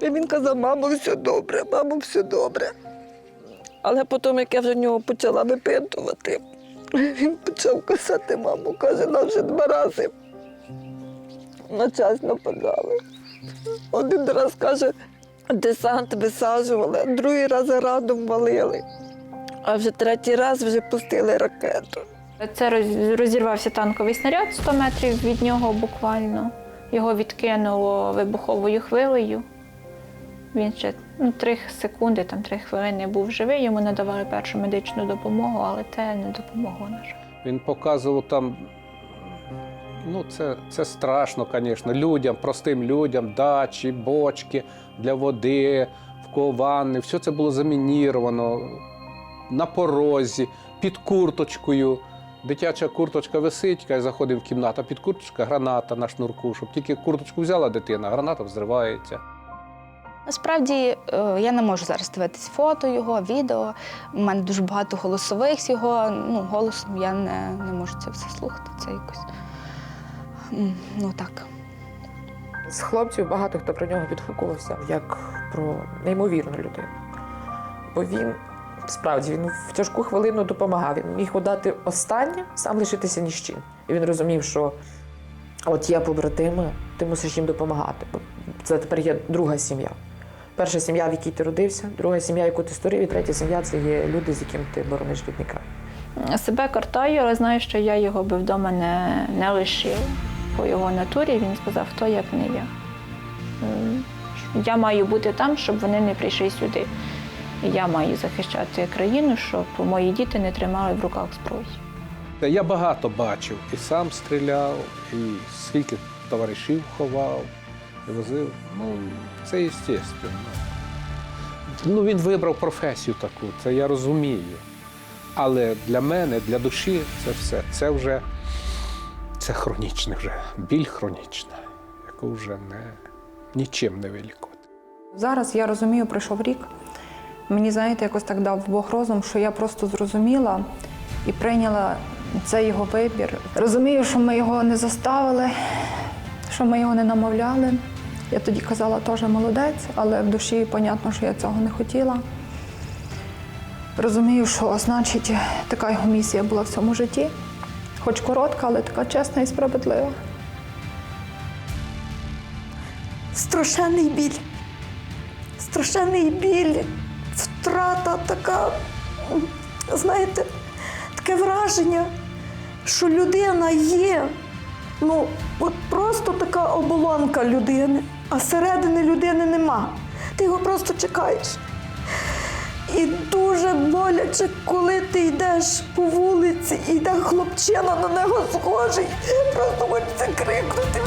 І він казав, мамо, все добре, мамо, все добре. Але потім, як я вже нього почала випитувати, він почав казати, маму, каже, нам вже два рази на час нападали. Один раз каже, десант висаджували, другий раз радом валили. А вже третій раз вже пустили ракету. Це розірвався танковий снаряд 100 метрів від нього буквально. Його відкинуло вибуховою хвилею. Він ще ну, три секунди, там три хвилини був живий, йому надавали першу медичну допомогу, але те не допомогло, на. Він показував там. Ну, це, це страшно, звісно, людям, простим людям, дачі, бочки для води, в кого ванни. Все це було замініровано на порозі, під курточкою. Дитяча курточка висить, каже, заходимо в кімнату, а під курточка граната на шнурку, щоб тільки курточку взяла дитина, граната взривається. Насправді е, я не можу зараз дивитись фото його, відео. У мене дуже багато голосових з його. Ну, голосом я не, не можу це все слухати. Це якось. Ну так. З хлопців багато хто про нього відгукувався як про неймовірну людину. Бо він справді він в тяжку хвилину допомагав. Він міг удати останнє, сам лишитися ні з чим. І він розумів, що от є побратими, ти мусиш їм допомагати. Бо це тепер є друга сім'я. Перша сім'я, в якій ти родився, друга сім'я, яку ти створив, і третя сім'я це є люди, з яким ти борониш рідний край. Себе картаю, але знаю, що я його би вдома не, не лишила. По його натурі він сказав, хто як не я. Я маю бути там, щоб вони не прийшли сюди. Я маю захищати країну, щоб мої діти не тримали в руках зброю. Та Я багато бачив, і сам стріляв, і скільки товаришів ховав, возив. Ну, це естественно. Ну, він вибрав професію таку, це я розумію. Але для мене, для душі, це все. Це вже це хронічне вже, біль хронічна, яку вже не, нічим не вилікувати. Зараз я розумію, пройшов рік. Мені, знаєте, якось так дав Бог розум, що я просто зрозуміла і прийняла цей його вибір. Розумію, що ми його не заставили, що ми його не намовляли. Я тоді казала теж молодець, але в душі, понятно, що я цього не хотіла. Розумію, що значить така його місія була в цьому житті, хоч коротка, але така чесна і справедлива. страшенний біль. Страшенний біль, втрата така, знаєте, таке враження, що людина є. Ну, от просто така оболонка людини, а середини людини нема. Ти його просто чекаєш. І дуже боляче, коли ти йдеш по вулиці і йде хлопчина на нього схожий. Просто хочеться крикнути.